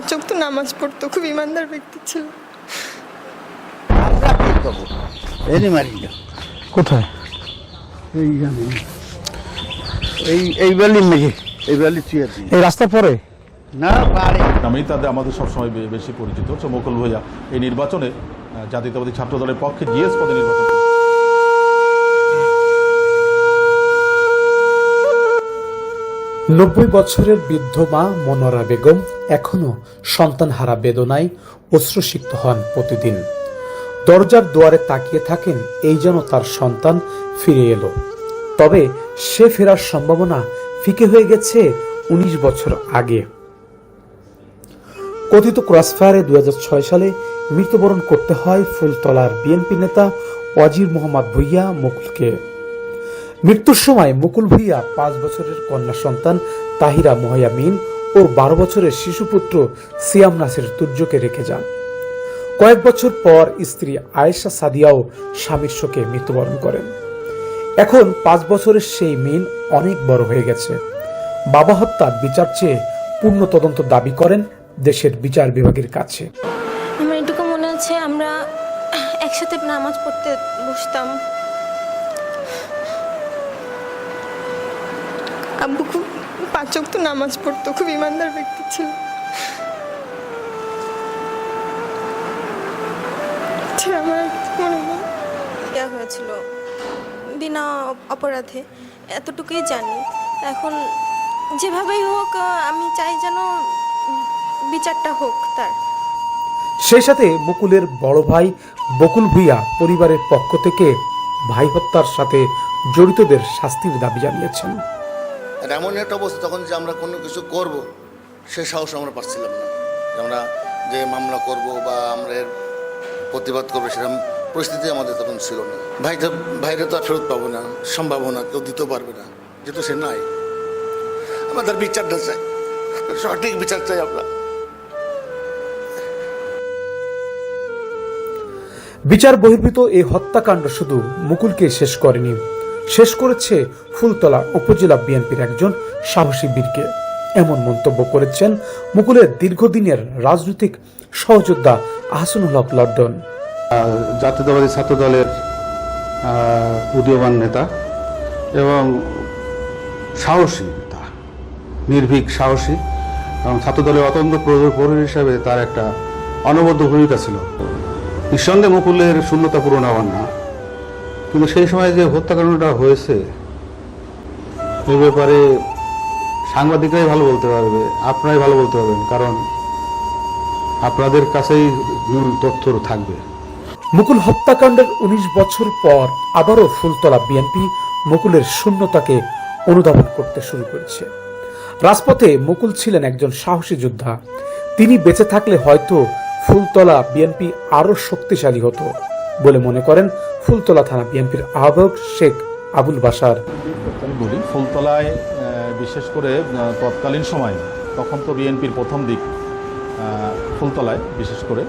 পাঁচক তো নামাজ পড়তো খুব ইমানদার ব্যক্তি ছিল। আমরা কি করব? এনে মারি কোথায়? এই জানি এই এই নাকি এই বেলি এই রাস্তা পরে? না পারে। নামেই তাদের আমাদের সবসময় বেশি পরিচিত। হচ্ছে মুকুল ভূঁইয়া। এই নির্বাচনে জাতীয়তাবাদী ছাত্র দলের পক্ষে জিএস পদে নির্বাচন নব্বই বছরের বৃদ্ধ মা মনোরা বেগম এখনও সন্তানহারা বেদনায় অশ্রুসিক্ত হন প্রতিদিন। দরজার দুয়ারে তাকিয়ে থাকেন এই যেন তার সন্তান ফিরে এলো। তবে সে ফেরার সম্ভাবনা ফিকে হয়ে গেছে উনিশ বছর আগে। কথিত ক্রসফায়ারে দু হাজার ছয় সালে মৃত্যুবরণ করতে হয় ফুলতলার বিএনপি নেতা ওয়াজির মোহাম্মদ ভুইয়া মুকুলকে মৃত্যুর সময় মুকুল ভুইয়া পাঁচ বছরের কন্যা সন্তান তাহিরা মোহায়ামিন ও বারো বছরের শিশুপুত্র সিয়াম নাসির তুর্যকে রেখে যান। কয়েক বছর পর স্ত্রী আয়েশা সাদিয়াও স্বামীর শোকে মৃত্যুবরণ করেন। এখন পাঁচ বছরের সেই মিন অনেক বড় হয়ে গেছে। বাবা হত্যার বিচার চেয়ে পূর্ণ তদন্ত দাবি করেন দেশের বিচার বিভাগের কাছে। আমার এটুকু মনে আছে, আমরা একসাথে নামাজ পড়তে বসতাম। আব্বু খুব পাঁচক তো নামাজ পড়তো খুব ইমানদার ব্যক্তি ছিল। এটা আমার মনে দেওয়া হয়েছিল। বিনা অপরাধে এতটুকুই জানি। এখন যেভাবেই হোক আমি চাই যেন বিচারটা হোক তার। সেই সাথে মুকুলের বড় ভাই বকুল ভুইয়া পরিবারের পক্ষ থেকে ভাই হত্যার সাথে জড়িতদের শাস্তির দাবি জানিয়েছেন। আর এমন একটা অবস্থা, তখন যে আমরা কোনো কিছু করব, সে সাহস আমরা পাচ্ছিলাম না। আমরা যে মামলা করব বা আমরা প্রতিবাদ করব, সেরকম পরিস্থিতি আমাদের তখন ছিল না। ভাইটা ভাইরে তো আর ফেরত পাবো না সম্ভাবনা কেউ দিতেও পারবে না যেহেতু সে নাই। আমাদের বিচারটা চাই, সঠিক বিচার চাই আমরা। বিচার বহির্ভূত এই হত্যাকাণ্ড শুধু মুকুলকে শেষ করেনি। শেষ করেছে ফুলতলা উপজেলা বিএনপির একজন সাহসী বীরকে। এমন মন্তব্য করেছেন মুকুলের দীর্ঘদিনের রাজনৈতিক সহযোদ্ধা আহসানুল হক লন্ডন। জাতীয়তাবাদী ছাত্র দলের উদীয়মান নেতা এবং সাহসী নেতা নির্ভীক সাহসী এবং ছাত্র দলের প্রহরী প্রহরী হিসাবে তার একটা অনবদ্য ভূমিকা ছিল। নিঃসন্দেহে মুকুলের শূন্যতা পূরণ হওয়ার না। কিন্তু সেই সময় যে হত্যাকাণ্ডটা হয়েছে, এ ব্যাপারে সাংবাদিকরাই ভালো বলতে পারবে, আপনারাই ভালো বলতে পারবেন, কারণ আপনাদের কাছেই মূল তথ্য থাকবে। মুকুল হত্যাকাণ্ডের উনিশ বছর পর আবারও ফুলতলা বিএনপি মুকুলের শূন্যতাকে অনুধাবন করতে শুরু করেছে। রাজপথে মুকুল ছিলেন একজন সাহসী যোদ্ধা। তিনি বেঁচে থাকলে হয়তো ফুলতলা বিএনপি আরও শক্তিশালী হতো। বলে মনে করেন ফুলতলা থানা বিএনপির আহ্বায়ক শেখ আবুল বাসার বলি, ফুলতলায় বিশেষ করে তৎকালীন সময়ে, তখন তো বিএনপির প্রথম দিক ফুলতলায় বিশেষ করে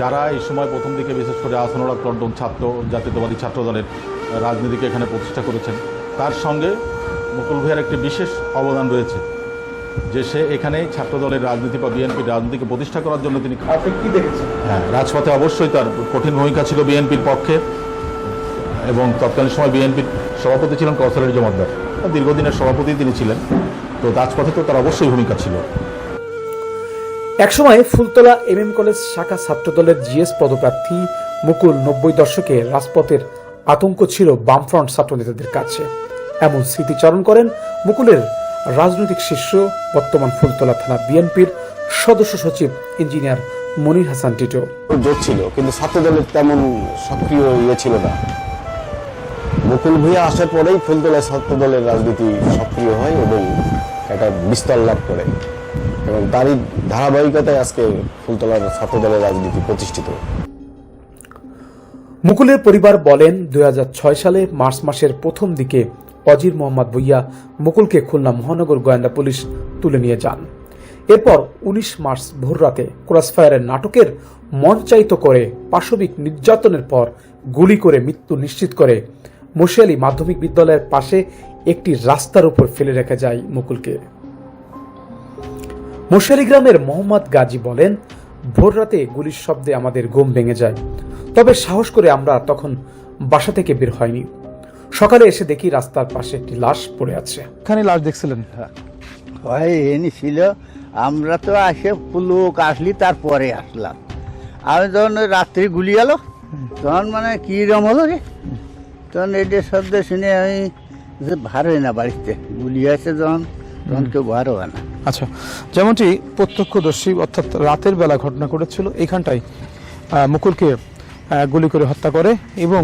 যারা এই সময় প্রথম দিকে বিশেষ করে আসনোরা লন্ডন ছাত্র, জাতীয়তাবাদী ছাত্র দলের রাজনীতিকে এখানে প্রতিষ্ঠা করেছেন, তার সঙ্গে মুকুল ভাইয়ের একটি বিশেষ অবদান রয়েছে। যে সে এখানে ছাত্র দলের রাজনীতি বা বিএনপির রাজনীতিকে প্রতিষ্ঠা করার জন্য তিনি কি দেখেছেন? হ্যাঁ রাজপথে অবশ্যই তার কঠিন ভূমিকা ছিল বিএনপির পক্ষে এবং তৎকালীন সময় বিএনপির সভাপতি ছিলেন কৌশলের জমাদ্দার। দীর্ঘদিনের সভাপতি তিনি ছিলেন। তো রাজপথে তো তার অবশ্যই ভূমিকা ছিল। একসময় ফুলতলা এম এম কলেজ শাখা ছাত্রদলের জিএস পদপ্রার্থী মুকুল নব্বই দশকে রাজপথের আতঙ্ক ছিল বামফ্রন্ট ছাত্রনেতাদের কাছে। এমন স্মৃতিচারণ করেন মুকুলের রাজনৈতিক শিষ্য বর্তমান ফুলতলা থানা বিএনপির সদস্য সচিব ইঞ্জিনিয়ার মনির হাসান টিটো। জোট ছিল কিন্তু ছাত্র দলের তেমন সক্রিয় ইয়ে ছিল না। মুকুল ভূঁইয়া আসার পরেই ফুলতলা ছাত্র দলের রাজনীতি সক্রিয় হয় এবং একটা বিস্তার লাভ করে। এবং তারই ধারাবাহিকতায় আজকে ফুলতলার ছাত্র দলের রাজনীতি প্রতিষ্ঠিত। মুকুলের পরিবার বলেন দুই হাজার ছয় সালে মার্চ মাসের প্রথম দিকে অজির মোহাম্মদ ভুইয়া মুকুলকে খুলনা মহানগর গোয়েন্দা পুলিশ তুলে নিয়ে যান। এরপর উনিশ মার্চ ভোররাতে ক্রসফায়ারের নাটকের মঞ্চায়িত করে পাশবিক নির্যাতনের পর গুলি করে মৃত্যু নিশ্চিত করে মুশিয়ালি মাধ্যমিক বিদ্যালয়ের পাশে একটি রাস্তার উপর ফেলে রেখে যায় মুকুলকে। মশারি গ্রামের মোহাম্মদ গাজী বলেন, ভোর রাতে গুলির শব্দে আমাদের ঘুম ভেঙে যায়। তবে সাহস করে আমরা তখন বাসা থেকে বের হয়নি। সকালে এসে দেখি রাস্তার পাশে একটি লাশ পড়ে আছে। এখানে লাশ দেখছিলেন? হয়। এনি ছিল আমরা তো আসে লোক আসলি তারপরে আসলাম। আমি যখন রাত্রি গুলি গেল। তখন মানে কি রকম হলো রে? তখন এটা শব্দ শুনে আমি যে ভার হয় না বাড়িতে। গুলি আছে যখন তখন কেউ ভার হয় না। আচ্ছা যেমনটি প্রত্যক্ষদর্শী অর্থাৎ রাতের বেলা ঘটনা ঘটেছিল এইখানটাই মুকুলকে গুলি করে হত্যা করে এবং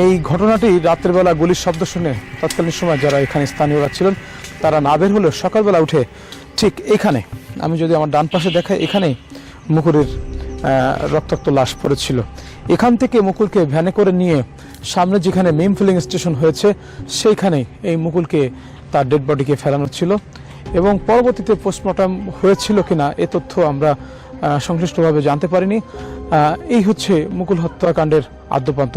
এই ঘটনাটি রাতের বেলা গুলির শব্দ শুনে তৎকালীন সময় যারা এখানে স্থানীয়রা ছিলেন, তারা না বের হলেও সকালবেলা উঠে ঠিক এখানে, আমি যদি আমার ডান পাশে দেখাই, এখানেই মুকুরের রক্তাক্ত লাশ পড়েছিল। এখান থেকে মুকুলকে ভ্যানে করে নিয়ে সামনে যেখানে মেম ফিলিং স্টেশন হয়েছে, সেইখানেই এই মুকুলকে তার ডেড বডিকে ফেলানো ছিল এবং পরবর্তীতে পোস্টমর্টম হয়েছিল কিনা, এ তথ্য আমরা সংশ্লিষ্টভাবে জানতে পারিনি। এই হচ্ছে মুকুল হত্যাকাণ্ডের আদ্যপান্ত।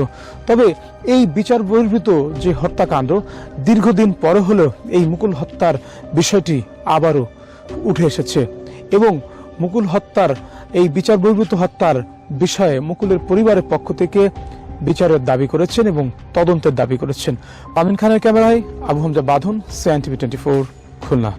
তবে এই বিচার বহির্ভূত যে হত্যাকাণ্ড, দীর্ঘদিন পরে হলেও এই মুকুল হত্যার বিষয়টি আবারও উঠে এসেছে এবং মুকুল হত্যার, এই বিচার বহির্ভূত হত্যার বিষয়ে মুকুলের পরিবারের পক্ষ থেকে বিচারের দাবি করেছেন এবং তদন্তের দাবি করেছেন। আমিন খানের ক্যামেরায় আবু হামজা বাঁধন সিআইন টিভি টোয়েন্টি ফোর, খুলনা।